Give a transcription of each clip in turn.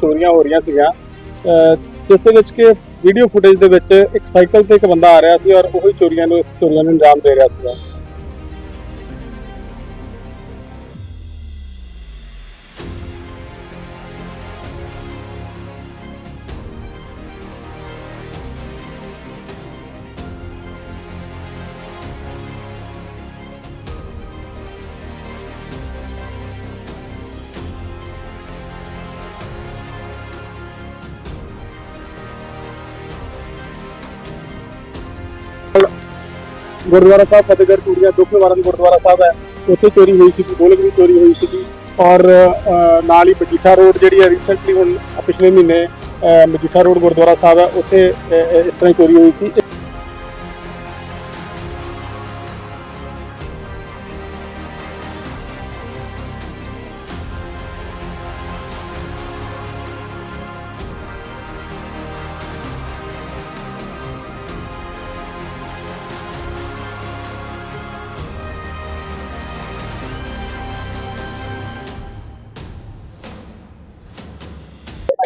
ਚੋਰੀਆਂ ਹੋ ਰਹੀਆਂ ਸੀਗੀਆਂ। ਜਿਸ ਦੇ ਵਿੱਚ ਕਿ ਵੀਡੀਓ ਫੁਟੇਜ ਦੇ ਵਿੱਚ ਇੱਕ ਸਾਈਕਲ ਤੇ ਇੱਕ ਬੰਦਾ ਆ ਰਿਹਾ ਸੀ ਔਰ ਉਹੀ ਚੋਰੀਆਂ ਨੂੰ ਇਸ ਚੋਰੀਆਂ ਨੂੰ ਅੰਜਾਮ ਦੇ ਰਿਹਾ ਸੀਗਾ। ਗੁਰਦੁਆਰਾ ਸਾਹਿਬ ਫਤਿਹਗੜ੍ਹ ਚੂੜੀਆਂ, ਦੁੱਖ ਨਿਵਾਰਨ ਗੁਰਦੁਆਰਾ ਸਾਹਿਬ ਹੈ। ਉੱਥੇ ਚੋਰੀ ਹੋਈ ਸੀ ਗੋਲਕ ਦੀ ਚੋਰੀ ਹੋਈ ਸੀਗੀ। ਔਰ ਨਾਲ ਹੀ ਮਜੀਠਾ ਰੋਡ ਜਿਹੜੀ ਹੈ ਰੀਸੈਂਟਲੀ ਹੁਣ ਪਿਛਲੇ ਮਹੀਨੇ ਮਜੀਠਾ ਰੋਡ ਗੁਰਦੁਆਰਾ ਸਾਹਿਬ ਹੈ, ਉੱਥੇ ਇਸ ਤਰ੍ਹਾਂ ਹੀ ਚੋਰੀ ਹੋਈ ਸੀ।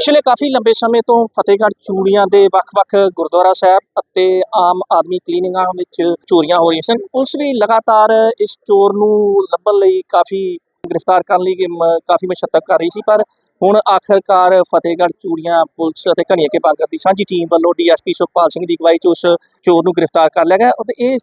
ਪਿਛਲੇ ਕਾਫੀ ਲੰਬੇ ਸਮੇਂ ਤੋਂ ਫਤਿਹਗੜ੍ਹ ਚੂੜੀਆਂ ਦੇ ਵੱਖ-ਵੱਖ ਗੁਰਦੁਆਰਾ ਸਾਹਿਬ ਅਤੇ ਆਮ ਆਦਮੀ ਕਲੀਨਿਕਾਂ ਵਿੱਚ ਚੋਰੀਆਂ ਹੋ ਰਹੀਆਂ ਸਨ। ਪੁਲਿਸ ਵੀ ਲਗਾਤਾਰ ਇਸ ਚੋਰ ਨੂੰ ਲੱਭਣ ਲਈ ਕਾਫੀ ਗ੍ਰਿਫਤਾਰ ਕਰਨ ਲਈ ਕਿ ਮ- ਕਾਫੀ ਮਸ਼ੱਤਤ ਕਰ ਰਹੀ ਸੀ, ਪਰ ਹੁਣ ਆਖਰਕਾਰ ਫਤਿਹਗੜ੍ਹ ਚੂੜੀਆਂ ਪੁਲਿਸ ਅਤੇ ਘਣੀਏ ਕੇ ਬਾਂਗਰ ਦੀ ਸਾਂਝੀ ਟੀਮ ਵੱਲੋਂ ਡੀਐਸਪੀ ਸੁਖਪਾਲ ਸਿੰਘ ਦੀ ਅਗਵਾਈ 'ਚ ਉਸ ਚੋਰ ਨੂੰ ਗ੍ਰਿਫਤਾਰ ਕਰ ਲਿਆ ਗਿਆ। ਅਤੇ ਇਹ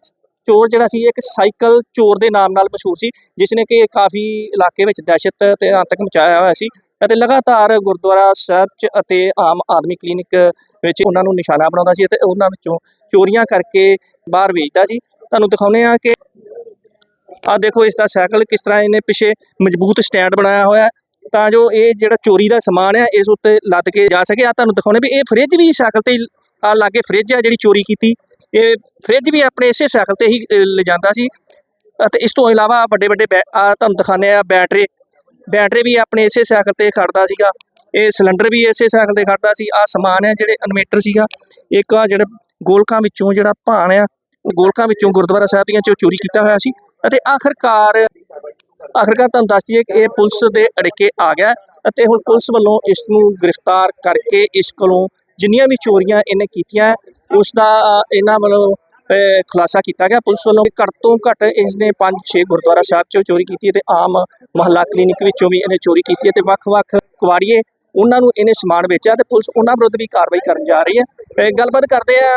ਚੋਰ ਜਿਹੜਾ ਸੀ, ਇੱਕ ਸਾਈਕਲ ਚੋਰ ਦੇ ਨਾਮ ਨਾਲ ਮਸ਼ਹੂਰ ਸੀ ਜਿਸ ਨੇ ਕਿ ਕਾਫੀ ਇਲਾਕੇ ਵਿੱਚ ਦਹਿਸ਼ਤ ਤੇ ਆਤੰਕ ਮਚਾਇਆ ਹੋਇਆ ਸੀ ਅਤੇ ਲਗਾਤਾਰ ਗੁਰਦੁਆਰਾ ਸਾਹਿਬ 'ਚ ਅਤੇ ਆਮ ਆਦਮੀ ਕਲੀਨਿਕ ਵਿੱਚ ਉਹਨਾਂ ਨੂੰ ਨਿਸ਼ਾਨਾ ਬਣਾਉਂਦਾ ਸੀ ਅਤੇ ਉਹਨਾਂ ਵਿੱਚੋਂ ਚੋਰੀਆਂ ਕਰਕੇ ਬਾਹਰ ਵੇਚਦਾ ਸੀ। ਤੁਹਾਨੂੰ ਦਿਖਾਉਂਦੇ ਆ ਕਿ ਆ ਦੇਖੋ, ਇਸ ਦਾ ਸਾਈਕਲ ਕਿਸ ਤਰ੍ਹਾਂ ਇਹਨੇ ਪਿੱਛੇ ਮਜ਼ਬੂਤ ਸਟੈਂਡ ਬਣਾਇਆ ਹੋਇਆ ਤਾਂ ਜੋ ਇਹ ਜਿਹੜਾ ਚੋਰੀ ਦਾ ਸਮਾਨ ਹੈ ਇਸ ਉੱਤੇ ਲੱਦ ਕੇ ਜਾ ਸਕੇ। ਆ ਤੁਹਾਨੂੰ ਦਿਖਾਉਂਦੇ ਵੀ ਇਹ ਫ੍ਰਿਜ ਵੀ ਸਾਈਕਲ ਤੇ ਆ ਲਾਗੇ ਫ੍ਰਿਜ ਹੈ ਜਿਹੜੀ ਚੋਰੀ ਕੀਤੀ। ਇਹ ਫ੍ਰਿਜ ਵੀ ਆਪਣੇ ਇਸੇ ਸਾਈਕਲ ਤੇ ਹੀ ਅ, ਲਿਜਾਂਦਾ ਸੀ। ਅਤੇ ਇਸ ਤੋਂ ਇਲਾਵਾ ਵੱਡੇ ਵੱਡੇ ਆ ਤੁਹਾਨੂੰ ਦਿਖਾਉਂਦੇ ਆ ਬੈਟਰੀ। ਬੈਟਰੀ ਵੀ ਆਪਣੇ ਇਸੇ ਸਾਈਕਲ ਤੇ ਖੜਦਾ ਸੀਗਾ। ਇਹ ਸਿਲੰਡਰ ਵੀ ਇਸੇ ਸਾਈਕਲ ਤੇ ਖੜਦਾ ਸੀ। ਆ ਸਮਾਨ ਹੈ ਜਿਹੜੇ ਇਨਵੇਟਰ ਸੀਗਾ। ਇੱਕ ਆ ਜਿਹੜਾ ਗੋਲਕਾਂ ਵਿੱਚੋਂ ਜਿਹੜਾ ਭਾਣ ਆ ਗੋਲਕਾਂ ਵਿੱਚੋਂ ਗੁਰਦੁਆਰਾ ਸਾਹਿਬ ਦੀਆਂ ਚੋਰੀ ਕੀਤਾ ਹੋਇਆ ਸੀ। ਅਤੇ ਆਖਰਕਾਰ ਆਖਰਕਾਰ ਤੁਹਾਨੂੰ ਦੱਸ ਦਈਏ ਕਿ ਇਹ ਪੁਲਿਸ ਦੇ ਅੜਿੱਕੇ ਆ ਗਿਆ ਅਤੇ ਹੁਣ ਪੁਲਿਸ ਵੱਲੋਂ ਇਸ ਨੂੰ ਗ੍ਰਿਫਤਾਰ ਕਰਕੇ ਇਸ ਕੋਲੋਂ ਜਿੰਨੀਆਂ ਵੀ ਚੋਰੀਆਂ ਇਹਨੇ ਕੀਤੀਆਂ ਉਸ ਦਾ ਇਹਨਾਂ ਵੱਲੋਂ ਖੁਲਾਸਾ ਕੀਤਾ ਗਿਆ। ਪੁਲਿਸ ਵੱਲੋਂ ਘੱਟ ਤੋਂ ਘੱਟ ਇਸ ਨੇ 5-6 ਗੁਰਦੁਆਰਾ ਸਾਹਿਬ ਚੋਂ ਚੋਰੀ ਕੀਤੀ ਹੈ ਤੇ ਆਮ ਮਹੱਲਾ ਕਲੀਨਿਕ ਵਿੱਚੋਂ ਵੀ ਇਹਨੇ ਚੋਰੀ ਕੀਤੀ ਹੈ ਤੇ ਵੱਖ-ਵੱਖ ਕੁਵਾੜੀਏ ਉਹਨਾਂ ਨੂੰ ਇਹਨੇ ਸਮਾਨ ਵੇਚਿਆ ਤੇ ਪੁਲਿਸ ਉਹਨਾਂ ਵਿਰੁੱਧ ਵੀ ਕਾਰਵਾਈ ਕਰਨ ਜਾ ਰਹੀ ਹੈ। ਗੱਲਬਾਤ ਕਰਦੇ ਆ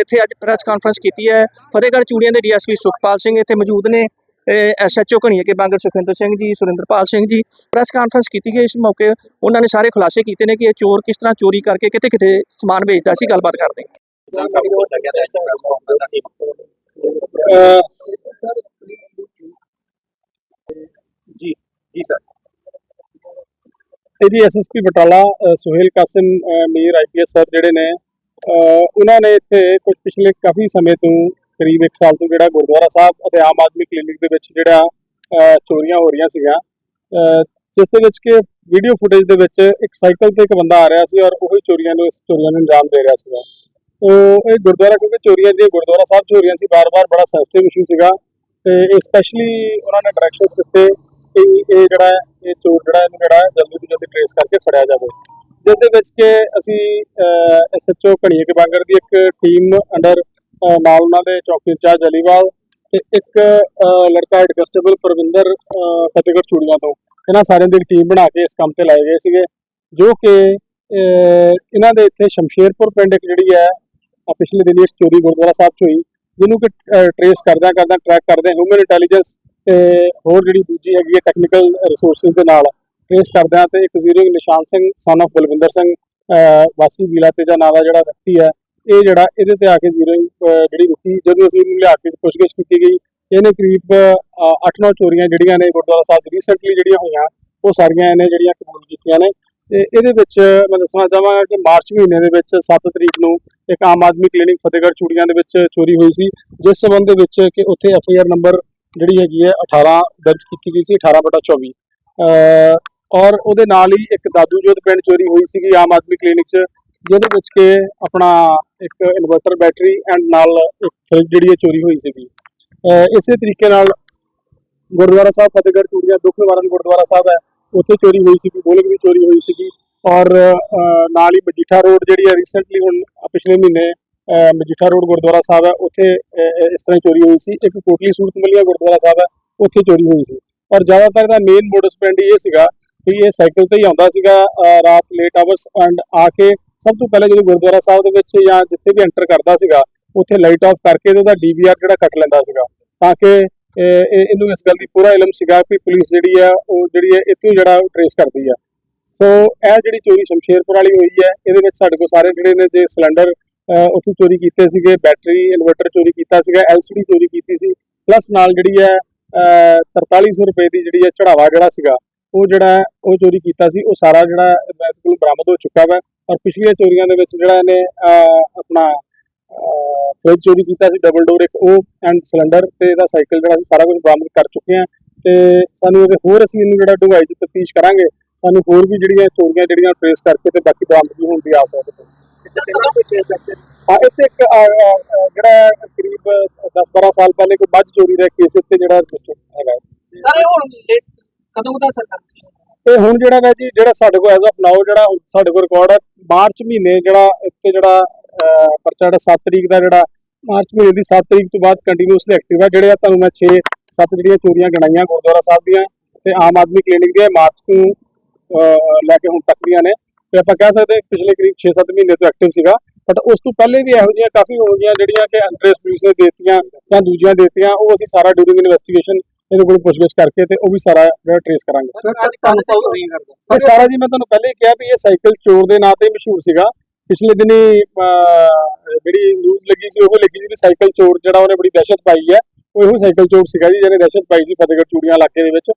ਇੱਥੇ ਅੱਜ ਪ੍ਰੈਸ ਕਾਨਫਰੰਸ ਕੀਤੀ ਹੈ। ਫਤਿਹਗੜ੍ਹ ਚੂੜੀਆਂ ਦੇ ਡੀਐਸਪੀ ਸੁਖਪਾਲ ਸਿੰਘ ਇੱਥੇ ਮੌਜੂਦ ਨੇ। SHO Ghaniye Ke Bangar Sukhinder Singh ji, Surinderpal Singh ji press conference ਕੀਤੀ ਗਈ ਇਸ ਮੌਕੇ। ਉਹਨਾਂ ਨੇ ਸਾਰੇ ਖੁਲਾਸੇ ਕੀਤੇ ਨੇ ਕਿ ਇਹ ਚੋਰ ਕਿਸ ਤਰ੍ਹਾਂ ਚੋਰੀ ਕਰਕੇ ਕਿਤੇ ਕਿਤੇ ਸਮਾਨ ਵੇਚਦਾ ਸੀ, ਗੱਲਬਾਤ ਕਰਦੇ ਜੀ ਜੀ ਸਰ ਇਹ SSP Batala Suhail Kasim Mir IPS sir ਜਿਹੜੇ ਨੇ ਉਹਨਾਂ ਨੇ ਇੱਥੇ ਕੁਝ ਪਿਛਲੇ ਕਾਫੀ ਸਮੇਂ ਤੋਂ ਕਰੀਬ 1 ਸਾਲ ਤੋਂ ਜਿਹੜਾ ਗੁਰਦੁਆਰਾ ਸਾਹਿਬ ਅਤੇ ਆਮ ਆਦਮੀ ਕਲੀਨਿਕ ਦੇ ਵਿੱਚ ਜਿਹੜਾ ਚੋਰੀਆਂ ਹੋ ਰਹੀਆਂ ਸੀਗੀਆਂ। ਜਿਸ ਦੇ ਵਿੱਚ ਕਿ ਵੀਡੀਓ ਫੁਟੇਜ ਦੇ ਵਿੱਚ ਇੱਕ ਸਾਈਕਲ ਤੇ ਇੱਕ ਬੰਦਾ ਆ ਰਿਹਾ ਸੀ ਔਰ ਉਹੀ ਚੋਰੀਆਂ ਨੂੰ, ਇਸ ਚੋਰੀਆਂ ਨੂੰ ਅੰਜਾਮ ਦੇ ਰਿਹਾ ਸੀਗਾ। ਉਹ ਇਹ ਗੁਰਦੁਆਰਾ ਕਿਉਂਕਿ ਚੋਰੀਆਂ ਜਿਹੜੀਆਂ ਗੁਰਦੁਆਰਾ ਸਾਹਿਬ ਚੋਰੀਆਂ ਸੀ, ਬਾਰ-ਬਾਰ ਬੜਾ ਸੈਂਸਿਟਿਵ ਇਸ਼ੂ ਸੀਗਾ ਤੇ ਇਹ ਸਪੈਸ਼ਲੀ ਉਹਨਾਂ ਨੇ ਡਾਇਰੈਕਸ਼ਨਸ ਦਿੱਤੇ ਕਿ ਇਹ ਜਿਹੜਾ, ਇਹ ਚੋਰ ਜਿਹੜਾ ਇਹਨੂੰ ਜਿਹੜਾ ਜਲਦੀ ਤੋਂ ਜਲਦੀ ਟ੍ਰੇਸ ਕਰਕੇ ਫੜਿਆ ਜਾਵੇ। ਜਿਸ ਦੇ ਵਿੱਚ ਕਿ ਅਸੀਂ ਐਸਐਚਓ ਘਣੀਏ ਕੇ ਬਾਂਗਰ ਦੀ ਇੱਕ ਟੀਮ ਅੰਡਰ ਨਾਲ ਉਹਨਾਂ ਦੇ ਚੌਕੀ ਇੰਚਾਰਜ ਅਲੀਵਾਲ ਤੇ ਇੱਕ ਲੜਕਾ ਹੈਡ ਕਨਸਟੇਬਲ ਪ੍ਰਵਿੰਦਰ ਫਤਿਹਗੜ੍ਹ ਚੂੜੀਆਂ ਤੋਂ। ਇਹਨਾਂ ਸਾਰਿਆਂ ਦੀ ਟੀਮ ਬਣਾ ਕੇ ਇਸ ਕੰਮ ਤੇ ਲਾਏ ਗਏ ਸੀਗੇ, ਜੋ ਕਿ ਇਹਨਾਂ ਦੇ ਇੱਥੇ ਸ਼ਮਸ਼ੇਰਪੁਰ ਪਿੰਡ ਇੱਕ ਜਿਹੜੀ ਹੈ ਪਿਛਲੇ ਦਿਨੀ ਇੱਕ ਚੋਰੀ ਗੁਰਦੁਆਰਾ ਸਾਹਿਬ 'ਚ ਹੋਈ, ਜਿਹਨੂੰ ਕਿ ਟਰੇਸ ਕਰਦਿਆਂ ਕਰਦਿਆਂ ਟਰੈਕ ਕਰਦੇ ਹਿਊਮਨ ਇੰਟੈਲੀਜੈਂਸ ਤੇ ਹੋਰ ਜਿਹੜੀ ਦੂਜੀ ਹੈਗੀ ਹੈ ਟੈਕਨੀਕਲ ਰਿਸੋਰਸਸ ਦੇ ਨਾਲ ਟਰੇਸ ਕਰਦਿਆਂ ਤੇ ਇੱਕ ਜ਼ੀਰਿੰਗ ਨਿਸ਼ਾਨ ਸਿੰਘ ਸਨ ਆਫ ਬਲਵਿੰਦਰ ਸਿੰਘ ਵਾਸੀ ਵੀਲਾ ਤੇਜਾ ਨਾਂ ਦਾ ਜਿਹੜਾ ਵਿਅਕਤੀ ਹੈ ਇਹ ਜਿਹੜਾ ਇਹਦੇ ਤੇ ਆ ਕੇ ਜ਼ੀਰੋ ਜਿਹੜੀ ਰੁਕੀ, ਜਦੋਂ ਅਸੀਂ ਇਹਨੂੰ ਲਿਆ ਕੇ ਪੁੱਛਗਿੱਛ ਕੀਤੀ ਗਈ, ਇਹਨੇ ਕਰੀਬ 8-9 ਚੋਰੀਆਂ ਜਿਹੜੀਆਂ ਨੇ ਗੁਰਦੁਆਰਾ ਸਾਹਿਬ ਰੀਸੈਂਟਲੀ ਜਿਹੜੀਆਂ ਹੋਈਆਂ, ਉਹ ਸਾਰੀਆਂ ਇਹਨੇ ਜਿਹੜੀਆਂ ਕਬੂਲ ਕੀਤੀਆਂ ਨੇ। ਤੇ ਇਹਦੇ ਵਿੱਚ ਮੈਂ ਦੱਸਣਾ ਚਾਹਾਂਗਾ ਕਿ ਮਾਰਚ ਮਹੀਨੇ ਦੇ ਵਿੱਚ 7 ਤਰੀਕ ਨੂੰ ਇੱਕ ਆਮ ਆਦਮੀ ਕਲੀਨਿਕ ਫਤਿਹਗੜ੍ਹ ਚੂੜੀਆਂ ਦੇ ਵਿੱਚ ਚੋਰੀ ਹੋਈ ਸੀ, ਜਿਸ ਸੰਬੰਧ ਦੇ ਵਿੱਚ ਕਿ ਉੱਥੇ ਐਫ ਆਈ ਆਰ ਨੰਬਰ ਜਿਹੜੀ ਹੈਗੀ ਹੈ 18 ਦਰਜ ਕੀਤੀ ਗਈ ਸੀ 18 ਬਟਾ 24 ਔਰ ਉਹਦੇ ਨਾਲ ਹੀ ਇੱਕ ਦਾਦੂ ਜੋਤ ਪਿੰਡ ਚੋਰੀ ਹੋਈ ਸੀਗੀ ਆਮ ਆਦਮੀ ਕਲੀਨਿਕ 'ਚ, ਜਿਹਦੇ ਵਿੱਚ ਕਿ ਆਪਣਾ ਇੱਕ ਇਨਵਰਟਰ ਬੈਟਰੀ ਐਂਡ ਨਾਲ ਇੱਕ ਫ੍ਰਿਜ ਜਿਹੜੀ ਹੈ ਚੋਰੀ ਹੋਈ ਸੀਗੀ। ਇਸੇ ਤਰੀਕੇ ਨਾਲ ਗੁਰਦੁਆਰਾ ਸਾਹਿਬ, ਫਤਿਹਗੜ੍ਹ, ਚੂੜੀਆਂ, ਦੁੱਖ ਨਿਵਾਰਨ ਗੁਰਦੁਆਰਾ ਸਾਹਿਬ ਹੈ, ਉੱਥੇ ਚੋਰੀ ਹੋਈ ਸੀਗੀ, ਗੋਲਕ ਦੀ ਚੋਰੀ ਹੋਈ ਸੀਗੀ ਔਰ ਨਾਲ ਹੀ ਮਜੀਠਾ ਰੋਡ ਜਿਹੜੀ ਹੈ ਰੀਸੈਂਟਲੀ ਹੁਣ ਪਿਛਲੇ ਮਹੀਨੇ ਮਜੀਠਾ ਰੋਡ ਗੁਰਦੁਆਰਾ ਸਾਹਿਬ ਹੈ, ਉੱਥੇ ਇਸ ਤਰ੍ਹਾਂ ਹੀ ਚੋਰੀ ਹੋਈ ਸੀ। ਇੱਕ ਕੋਟਲੀ ਸੂਰਤ ਮਲੀਆ ਗੁਰਦੁਆਰਾ ਸਾਹਿਬ ਹੈ, ਉੱਥੇ ਚੋਰੀ ਹੋਈ ਸੀ। ਔਰ ਜ਼ਿਆਦਾਤਰ ਦਾ ਮੇਨ ਮੋਡਸ ਪੈਂਡੀ ਇਹ ਸੀਗਾ ਕਿ ਇਹ ਸਾਈਕਲ ਤੇ ਹੀ ਆਉਂਦਾ ਸੀਗਾ ਰਾਤ ਲੇਟ ਆਵਰਸ ਐਂਡ ਆ ਕੇ ਸਭ ਤੋਂ ਪਹਿਲਾਂ ਜਦੋਂ ਗੁਰਦੁਆਰਾ ਸਾਹਿਬ ਦੇ ਵਿੱਚ ਜਾਂ ਜਿੱਥੇ ਵੀ ਐਂਟਰ ਕਰਦਾ ਸੀਗਾ ਉੱਥੇ ਲਾਈਟ ਆਫ ਕਰਕੇ ਤੇ ਉਹਦਾ ਡੀਵੀਆਰ ਜਿਹੜਾ ਕੱਟ ਲੈਂਦਾ ਸੀਗਾ ਤਾਂ ਕਿ ਇਹਨੂੰ ਇਸ ਗੱਲ ਦੀ ਪੂਰਾ ਇਲਮ ਸੀਗਾ ਕਿ ਪੁਲਿਸ ਜਿਹੜੀ ਆ ਉਹ ਜਿਹੜੀ ਹੈ ਇੱਥੋਂ ਜਿਹੜਾ ਟ੍ਰੇਸ ਕਰਦੀ ਆ। ਸੋ ਇਹ ਜਿਹੜੀ ਚੋਰੀ ਸ਼ਮਸ਼ੇਰਪੁਰ ਵਾਲੀ ਹੋਈ ਹੈ ਇਹਦੇ ਵਿੱਚ ਸਾਡੇ ਕੋਲ ਸਾਰੇ ਜਿਹੜੇ ਨੇ ਜੇ ਸਿਲੰਡਰ ਉੱਥੋਂ ਚੋਰੀ ਕੀਤੇ ਸੀਗੇ ਬੈਟਰੀ ਇਨਵਰਟਰ ਚੋਰੀ ਕੀਤਾ ਸੀਗਾ ਐਲਸੀਡੀ ਚੋਰੀ ਕੀਤੀ ਸੀ ਪਲੱਸ ਨਾਲ ਜਿਹੜੀ ਹੈ ਅਹ, 4300 ਰੁਪਏ ਦੀ ਜਿਹੜੀ ਹੈ ਚੜਾਵਾ ਜਿਹੜਾ ਸੀਗਾ ਉਹ ਜਿਹੜਾ ਉਹ ਚੋਰੀ ਕੀਤਾ ਸੀ ਉਹ ਸਾਰਾ ਜਿਹੜਾ ਮੇਰੇ ਕੋਲ ਬਰਾਮਦ ਹੋ ਚੁੱਕਾ ਵਾ। ਔਰ ਪਿਛਲੀਆਂ ਚੋਰੀਆਂ ਦੇ ਵਿੱਚ ਜਿਹੜਾ ਇਹਨੇ ਆਪਣਾ ਫ੍ਰਿਜ ਚੋਰੀ ਕੀਤਾ ਸੀ ਡਬਲ ਡੋਰ ਇੱਕ ਉਹ ਐਂਡ ਸਿਲੰਡਰ ਤੇ ਇਹਦਾ ਸਾਈਕਲ ਜਿਹੜਾ ਸੀ ਸਾਰਾ ਕੁਝ ਬਰਾਮਦ ਕਰ ਚੁੱਕੇ ਆ ਤੇ ਸਾਨੂੰ ਇਹਦੇ ਹੋਰ ਅਸੀਂ ਇਹਨੂੰ ਜਿਹੜਾ ਡੂੰਘਾਈ ਚ ਤਫਤੀਸ਼ ਕਰਾਂਗੇ ਸਾਨੂੰ ਹੋਰ ਵੀ ਜਿਹੜੀਆਂ ਚੋਰੀਆਂ ਜਿਹੜੀਆਂ ਟ੍ਰੇਸ ਕਰਕੇ ਤੇ ਬਾਕੀ ਬਰਾਮਦਗੀ ਹੋਣ ਦੀ ਆਸ ਹੈ। ਹਾਂ ਇੱਥੇ ਇੱਕ ਜਿਹੜਾ ਹੈ ਕਰੀਬ 10-12 ਸਾਲ ਪਹਿਲੇ ਕੋਈ ਮੱਝ ਚੋਰੀ ਦਾ ਕੇਸ ਇੱਥੇ ਜਿਹੜਾ ਰਜਿਸਟਰ ਹੈਗਾ ਸਰ ਇਹ ਹੁਣ ਕਦੋਂ ਦਾ ਸਰਕਾਰ ਤੇ ਹੁਣ ਜਿਹੜਾ ਹੈ ਜੀ, ਜਿਹੜਾ ਸਾਡੇ ਕੋਲ ਐਜ਼ ਆਫ ਨਾਓ ਜਿਹੜਾ ਸਾਡੇ ਕੋਲ ਰਿਕਾਰਡ ਹੈ ਮਾਰਚ ਮਹੀਨੇ ਜਿਹੜਾ ਇੱਥੇ ਜਿਹੜਾ ਪਰਚਾ ਜਿਹੜਾ 7 ਤਰੀਕ ਦਾ ਜਿਹੜਾ, ਮਾਰਚ ਮਹੀਨੇ ਦੀ 7 ਤਰੀਕ ਤੋਂ ਬਾਅਦ ਕੰਟੀਨਿਊਸਲੀ ਐਕਟਿਵ ਹੈ ਜਿਹੜੇ ਆ ਤੁਹਾਨੂੰ ਮੈਂ 6 7 ਜਿਹੜੀਆਂ ਚੋਰੀਆਂ ਗਣਾਈਆਂ ਗੁਰਦੁਆਰਾ ਸਾਹਿਬ ਦੀਆਂ ਤੇ ਆਮ ਆਦਮੀ ਕਲੀਨਿਕ ਦੀਆਂ ਮਾਰਚ ਤੋਂ ਲੈ ਕੇ ਹੁਣ ਤੱਕ ਦੀਆਂ ਨੇ। ਤੇ ਆਪਾਂ ਕਹਿ ਸਕਦੇ ਪਿਛਲੇ ਕਰੀਬ 6-7 ਮਹੀਨੇ ਤੋਂ ਐਕਟਿਵ ਸੀਗਾ। ਬਟ ਉਸ ਤੋਂ ਪਹਿਲੇ ਵੀ ਇਹੋ ਜਿਹੀਆਂ ਕਾਫੀ ਹੋ ਗਈਆਂ ਜਿਹੜੀਆਂ ਕਿ ਅੰਡਰੇਸ ਪੁਲਿਸ ਨੇ ਦੇਤੀਆਂ ਜਾਂ ਦੂਜੀਆਂ ਦੇਤੀਆਂ, ਉਹ ਅਸੀਂ ਸਾਰਾ ਡਿਊਰਿੰਗ ਇਨਵੈਸਟੀਗੇਸ਼ਨ ਇਹਦੇ ਕੋਲ ਪੁੱਛਗਿੱਛ ਕਰਕੇ ਤੇ ਉਹ ਵੀ ਸਾਰਾ ਜਿਹੜਾ ਟ੍ਰੇਸ ਕਰਾਂਗੇ। ਅੱਜ ਕੱਲ ਤਾਂ ਨਹੀਂ ਕਰਦਾ ਇਹ ਸਾਰਾ ਜੀ ਮੈਂ ਤੁਹਾਨੂੰ ਪਹਿਲੇ ਹੀ ਕਿਹਾ ਵੀ ਇਹ ਸਾਈਕਲ ਚੋਰ ਦੇ ਨਾਂ ਤੇ ਮਸ਼ਹੂਰ ਸੀਗਾ। ਪਿਛਲੇ ਦਿਨੀ ਜਿਹੜੀ ਨਿਊਜ਼ ਲੱਗੀ ਸੀ ਉਹ ਲੱਗੀ ਸੀ ਵੀ ਸਾਈਕਲ ਚੋਰ ਜਿਹੜਾ ਉਹਨੇ ਬੜੀ ਦਹਿਸ਼ਤ ਪਾਈ ਹੈ। ਉਹ ਇਹੋ ਸਾਈਕਲ ਚੋਰ ਸੀਗਾ ਜੀ ਜਿਹਨੇ ਦਹਿਸ਼ਤ ਪਾਈ ਸੀ ਫਤਿਹਗੜ੍ਹ ਚੂੜੀਆਂ ਇਲਾਕੇ ਦੇ ਵਿੱਚ।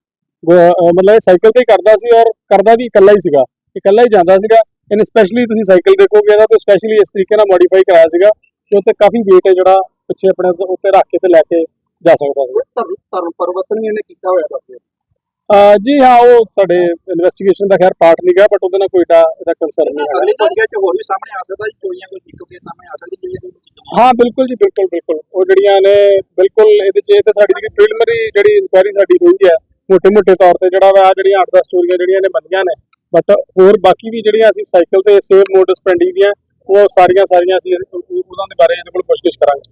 ਮਤਲਬ ਇਹ ਸਾਈਕਲ ਤੇ ਕਰਦਾ ਸੀ ਔਰ ਕਰਦਾ ਵੀ ਇਕੱਲਾ ਹੀ ਸੀਗਾ। ਇਕੱਲਾ ਹੀ ਜਾਂਦਾ ਸੀਗਾ। ਇਹਨੇ ਸਪੈਸ਼ਲੀ ਤੁਸੀਂ ਸਾਈਕਲ ਦੇਖੋਗੇ ਇਹਦਾ ਤੇ ਸਪੈਸ਼ਲੀ ਇਸ ਤਰੀਕੇ ਨਾਲ ਮੋਡੀਫਾਈ ਕਰਾਇਆ ਸੀਗਾ ਕਿ ਉੱਤੇ ਕਾਫੀ weight ਹੈ ਜਿਹੜਾ ਪਿੱਛੇ ਆਪਣੇ ਉੱਤੇ ਰੱਖ ਕੇ ਤੇ ਲੈ ਕੇ ਜਾ ਸਕਦਾ ਸੀ ਧਰਮ ਧਰਮ ਪਰਿਵਰਤਨ ਇਹਨੇ ਕੀਤਾ ਹੋਇਆ ਦੱਸਦੇ ਜੀ ਹਾਂ ਉਹ ਸਾਡੇ ਇਨਵੈਸਟੀਗੇਸ਼ਨ ਦਾ ਖੈਰ ਪਾਰਟ ਨਹੀਂ ਗਿਆ ਬਟ ਉਹਦੇ ਨਾਲ ਕੋਈ ਦਾ ਇਹਦਾ ਕੰਸਰਨ ਨਹੀਂ ਹੈ ਅਗਲੀ ਪ੍ਰਕਿਰਿਆ ਚ ਹੋਰ ਵੀ ਸਾਹਮਣੇ ਆ ਸਕਦਾ ਜੀ ਚੋਰੀਆਂ ਕੋਈ ਨਿਕਲ ਕੇ ਸਾਹਮਣੇ ਆ ਸਕਦੀ ਜਿਹੜੀਆਂ ਕੋਈ ਚੀਜ਼ਾਂ ਹਾਂ ਬਿਲਕੁਲ ਜੀ ਬਿਲਕੁਲ ਬਿਲਕੁਲ। ਉਹ ਜਿਹੜੀਆਂ ਨੇ ਬਿਲਕੁਲ ਇਹਦੇ ਚ ਇਹ ਤਾਂ ਸਾਡੀ ਜਿਹੜੀ ਪ੍ਰੀਲਿਮਰੀ ਜਿਹੜੀ ਇਨਕੁਆਇਰੀ ਸਾਡੀ ਹੋਈ ਹੈ ਮੋٹے ਮੋٹے ਤੌਰ ਤੇ ਜਿਹੜਾ ਵਾ ਜਿਹੜੀਆਂ 8-10 ਚੋਰੀਆਂ ਜਿਹੜੀਆਂ ਨੇ ਬੰਦੀਆਂ ਨੇ। ਬਟ ਹੋਰ ਬਾਕੀ ਵੀ ਜਿਹੜੀਆਂ ਅਸੀਂ ਸਾਈਕਲ ਤੇ ਸੇਵ ਮੋਡ ਸਪੈਂਡਿੰਗ ਦੀਆਂ ਉਹ ਸਾਰੀਆਂ ਸਾਰੀਆਂ ਅਸੀਂ ਉਹ- ਉਹ- ਉਹਨਾਂ ਦੇ ਬਾਰੇ ਇਹਦੇ ਕੋਲ ਪੁੱਛਗਿੱਛ ਕਰਾਂਗੇ।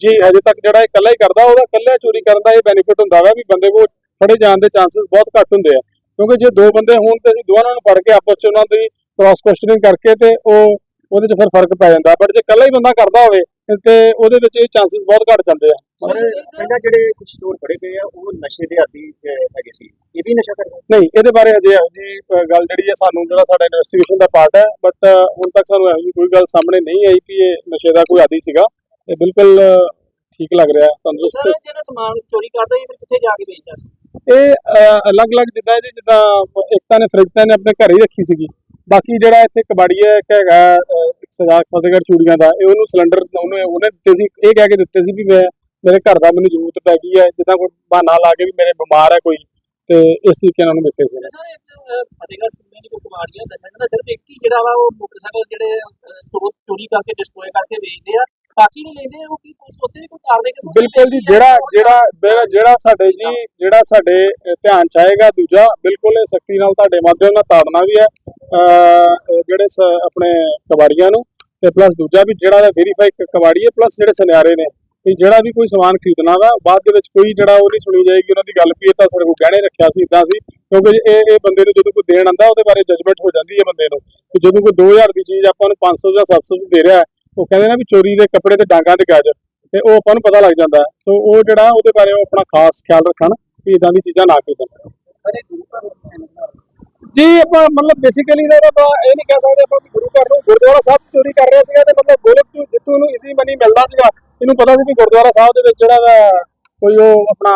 ਜੀ ਹਜੇ ਤੱਕ ਜਿਹੜਾ ਇਹ ਇਕੱਲਾ ਹੀ ਕਰਦਾ ਉਹਦਾ ਇਕੱਲਾ ਚੋਰੀ ਕਰਨ ਦਾ ਇਹ ਬੈਨੀਫਿਟ ਹੁੰਦਾ ਵਾ ਵੀ ਬੰਦੇ ਕੋਲ ਫੜੇ ਜਾਣ ਦੇ ਚਾਂਸਸ ਬਹੁਤ ਘੱਟ ਹੁੰਦੇ ਆ। ਕਿਉਂਕਿ ਜੇ ਦੋ ਬੰਦੇ ਹੋਣ ਤੇ ਅਸੀਂ ਦੋਵਾਂ ਨੂੰ ਫੜ ਕੇ ਆਪਸ ਚ ਉਹਨਾਂ ਦੀ ਕ੍ਰਾਸ ਕੁਐਸਚਨਿੰਗ ਕਰਕੇ ਤੇ ਉਹ ਉਹਦੇ ਚ ਫਿਰ ਫ਼ਰਕ ਪੈ ਜਾਂਦਾ ਬਟ ਜੇ ਇਕੱਲਾ ਹੀ ਬੰਦਾ ਕਰਦਾ ਹੋਵੇ ਤੇ ਉਹਦੇ ਵਿੱਚ ਇਹ ਚਾਂਸਸ ਬਹੁਤ ਘੱਟ ਜਾਂਦੇ ਆ। ਕਹਿੰਦਾ ਜਿਹੜੇ ਕੁਝ ਚੋਰ ਫੜੇ ਗਏ ਆ ਉਹ ਨਸ਼ੇ ਦੇ ਆਦੀ ਹੈਗੇ ਸੀ। ਇਹ ਵੀ ਨਸ਼ਾ ਕਰਦੇ ਨਹੀਂ ਇਹਦੇ ਬਾਰੇ ਅਜੇ ਇਹੋ ਜੀ ਗੱਲ ਜਿਹੜੀ ਹੈ ਸਾਨੂੰ ਜਿਹੜਾ ਸਾਡਾ ਇਨਵੈਸਟੀਗੇਸ਼ਨ ਦਾ ਪਾਰਟ ਹੈ ਬਟ ਹੁਣ ਤੱਕ ਸਾਨੂੰ ਇਹੋ ਜਿਹੀ ਕੋਈ ਗੱਲ ਸਾਹਮਣੇ ਨਹੀਂ ਆਈ ਕਿ ਇਹ ਨਸ਼ੇ ਦਾ ਕੋਈ ਆਦੀ ਸੀਗਾ। ਇਹ ਬਿਲਕੁਲ ਠੀਕ ਲੱਗ ਰਿਹਾ ਤੰਦਰੁਸਤ। ਸਰ ਜਿਹੜਾ ਸਮਾਨ ਚੋਰੀ ਕਰਦਾ ਇਹ ਫਿਰ ਕਿੱਥੇ ਜਾ ਕੇ ਵੇਚਦਾ? ਇਹ ਅਲੱਗ-ਅਲੱਗ ਜਿੱਦਾਂ ਜੀ ਜਿੱਦਾਂ ਇੱਕ ਤਾਂ ਨੇ ਫ੍ਰਿਜ ਤਾਂ ਨੇ ਆਪਣੇ ਘਰੇ ਹੀ ਰੱਖੀ ਸੀਗੀ। ਬਾਕੀ ਜਿਹੜਾ ਇੱਥੇ ਕਬਾੜੀ ਇੱਕ ਹੈਗਾ ਅਹ, ਫਤਿਹਗੜ੍ਹ ਚੂੜੀਆਂ ਦਾ ਇਹ ਉਹਨੂੰ ਸਿਲੰਡਰ ਉਹਨੇ ਉਹਨੇ ਦਿੱਤੇ ਸੀ ਇਹ ਕਹਿ ਕੇ ਦਿੱਤੇ ਸੀ ਵੀ ਮੈਂ ਮੇਰੇ ਘਰ ਦਾ ਮੈਨੂੰ ਜ਼ਰੂਰਤ ਪੈ ਗਈ ਹੈ ਜਿੱਦਾਂ ਕੋਈ ਬਹਾਨਾ ਲਾ ਕੇ ਵੀ ਮੇਰੇ ਬਿਮਾਰ ਹੈ ਕੋਈ ਤੇ ਇਸ ਤਰੀਕੇ ਨਾਲ ਉਹਨੂੰ ਦਿੱਤੇ ਸੀ ਫਤਿਹਗੜ੍ਹ ਚੂੜੀਆਂ ਦੀ ਕੋਈ ਕਮਾੜੀਆਂ ਸਿਰਫ ਇੱਕ ਹੀ ਜਿਹੜਾ ਵਾ ਉਹ ਮੋਟਰਸਾਈਕਲ ਜਿਹੜੇ ਚੋਰੀ ਕਰਕੇ ਡਿਸਟਰੋਏ ਕਰਕੇ ਵੇਚਦੇ ਆ ਬਾਕੀ ਨਹੀਂ ਲੈਂਦੇ ਉਹ ਕੀ ਪੁਲਿਸ ਉੱਤੇ ਵੀ ਕੋਈ ਕਾਰਵਾਈ ਕਰੂ ਬਿਲਕੁਲ ਜੀ ਜਿਹੜਾ ਜਿਹੜਾ ਜਿਹੜਾ- ਜਿਹੜਾ ਸਾਡੇ ਜੀ ਜਿਹੜਾ ਸਾਡੇ ਧਿਆਨ ਚ ਆਏਗਾ ਦੂਜਾ ਬਿਲਕੁਲ ਇਹ ਸਖਤੀ ਨਾਲ ਤੁਹਾਡੇ ਮਾਧਿਅਮ ਨਾਲ ਤਾੜਨਾ ਵੀ ਹੈ ਜਿਹੜੇ ਆਪਣੇ ਕਬਾੜੀਆਂ ਨੂੰ ਤੇ ਪਲੱਸ ਦੂਜਾ ਵੀ ਜਿਹੜਾ ਵੈਰੀਫਾਈ ਕਬਾੜੀ ਹੈ ਪਲੱਸ ਜਿਹੜੇ ਸੁਨਿਆਰੇ ਨੇ ਵੀ ਜਿਹੜਾ ਵੀ ਕੋਈ ਸਮਾਨ ਖਰੀਦਣਾ ਵਾ ਬਾਅਦ ਦੇ ਵਿੱਚ ਕੋਈ ਜਿਹੜਾ ਉਹ ਨਹੀਂ ਸੁਣੀ ਜਾਏਗੀ ਉਹਨਾਂ ਦੀ ਗੱਲ ਵੀ ਇਹ ਤਾਂ ਸਿਰ ਕੋ ਗਹਿਣੇ ਰੱਖਿਆ ਸੀ ਇਦਾਂ ਸੀ ਕਿਉਂਕਿ ਇਹ ਇਹ ਬੰਦੇ ਨੂੰ ਜਦੋਂ ਕੋਈ ਦੇਣ ਆਂਦਾ ਉਹਦੇ ਬਾਰੇ ਜਜਮੈਂਟ ਹੋ ਜਾਂਦੀ ਹੈ ਬੰਦੇ ਨੂੰ ਕਿ ਜਦੋਂ ਕੋਈ 2000 ਦੀ ਚੀਜ਼ ਆਪਾਂ ਨੂੰ 500 ਜਾਂ 700 ਦੀ ਦੇ ਰਿਹਾ ਹੈ, ਉਹ ਕਹਿੰਦੇ ਨਾ ਵੀ ਚੋਰੀ ਦੇ ਕੱਪੜੇ ਤੇ ਡਾਂਗਾਂ ਤੇ ਗੱਜ ਤੇ ਉਹ ਆਪਾਂ ਨੂੰ ਪਤਾ ਲੱਗ ਜਾਂਦਾ। ਸੋ ਉਹ ਜਿਹੜਾ ਉਹਦੇ ਬਾਰੇ ਉਹ ਆਪਣਾ ਖਾਸ ਖਿਆਲ ਰੱਖਣ ਵੀ ਇਦਾਂ ਦੀ ਚੀਜ਼ਾਂ ਨਾ ਖਰੀਦਣ ਜੀ ਆਪਾਂ ਮਤਲਬ ਬੇਸਿਕਲੀ ਦਾ ਤਾਂ ਆਪਾਂ ਇਹ ਨਹੀਂ ਕਹਿ ਸਕਦੇ ਆਪਾਂ ਗੁਰੂ ਘਰ ਨੂੰ ਗੁਰਦੁਆਰਾ ਸਾਹਿਬ ਚੋਰੀ ਕਰ ਰਿਹਾ ਸੀਗਾ ਤੇ ਮਤਲਬ ਗੋਲਕ ਤੋਂ ਜਿੱਥੋਂ ਨੂੰ ਇਜ਼ੀ ਮਨੀ ਮਿਲਦਾ ਸੀਗਾ। ਇਹਨੂੰ ਪਤਾ ਸੀ ਵੀ ਗੁਰਦੁਆਰਾ ਸਾਹਿਬ ਦੇ ਵਿੱਚ ਜਿਹੜਾ ਕੋਈ ਉਹ ਆਪਣਾ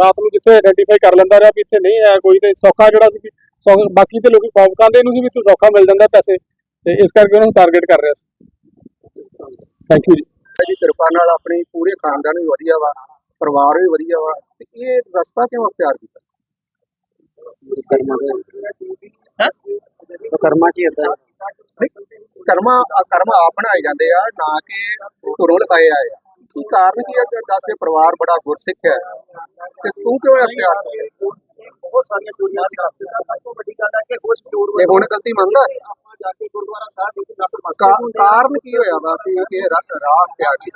ਰਾਤ ਨੂੰ ਜਿੱਥੇ ਆਇਡੈਂਟੀਫਾਈ ਕਰ ਲੈਂਦਾ ਰਿਹਾ ਵੀ ਇੱਥੇ ਨਹੀਂ ਹੈ ਕੋਈ ਤੇ ਸੌਖਾ ਜਿਹੜਾ ਸੀ ਸੌਖਾ ਬਾਕੀ ਤੇ ਲੋਕੀ ਖੌਫ ਖਾਂਦੇ ਇਹਨੂੰ ਸੀ ਵੀ ਤੂੰ ਸੌਖਾ ਮਿਲ ਜਾਂਦਾ ਪੈਸੇ ਤੇ ਇਸ ਕਰਕੇ ਉਹਨੂੰ ਟਾਰਗੇਟ ਕਰ ਰਿਹਾ ਸੀ। ਥੈਂਕ ਯੂ ਜੀ ਜੀ ਕਿਰਪਾ ਨਾਲ ਆਪਣੀ ਪੂਰੇ ਖਾਨਦਾਨ ਵੀ ਵਧੀਆ ਵਾ ਪਰਿਵਾਰ ਵੀ ਵਧੀਆ ਵਾ ਤੇ ਇਹ ਰਸਤਾ ਕਿਉਂ ਅਖਤਿਆਰ ਕੀਤਾ? ਕਰਮਾਂ ਚ ਇਦਾਂ ਕਰਮਾ ਕਰਮ ਆਪ ਬਣਾਏ ਜਾਂਦੇ ਆ ਨਾ ਕਿ ਘਰੋਂ ਲਿਖਾਏ ਆਏ ਆ। ਕੀ ਕਾਰਨ ਕੀ ਹੈ ਕਿ ਦੱਸ ਦੇ ਪਰਿਵਾਰ ਬੜਾ ਗੁਰਸਿੱਖ ਹੈ। ਤੇ ਤੂੰ ਕਿਉਂ ਅਖਤਿਆਰ ਕੀਤਾ? ਬਹੁਤ ਸਾਰੀਆਂ ਚੋਰੀਆਂ ਕਰਦੇ ਸਭ ਤੋਂ ਵੱਡੀ ਗੱਲ ਹੈ ਕਿ ਉਸ ਚੋਰ ਇਹ ਹੁਣ ਗਲਤੀ ਮੰਨਦਾ? ਜਾ ਕੇ ਗੁਰਦੁਆਰਾ ਸਾਹਿਬ ਵਿੱਚ ਨਤਮਸਤਕ ਕਾ- ਹੁੰਦੇ ਹਾਂ। ਕਾਰਨ ਕੀ ਹੋਇਆ ਵਾ ਕਿ ਇਹ ਰਾਹ ਤਿਆਗ ਦੀ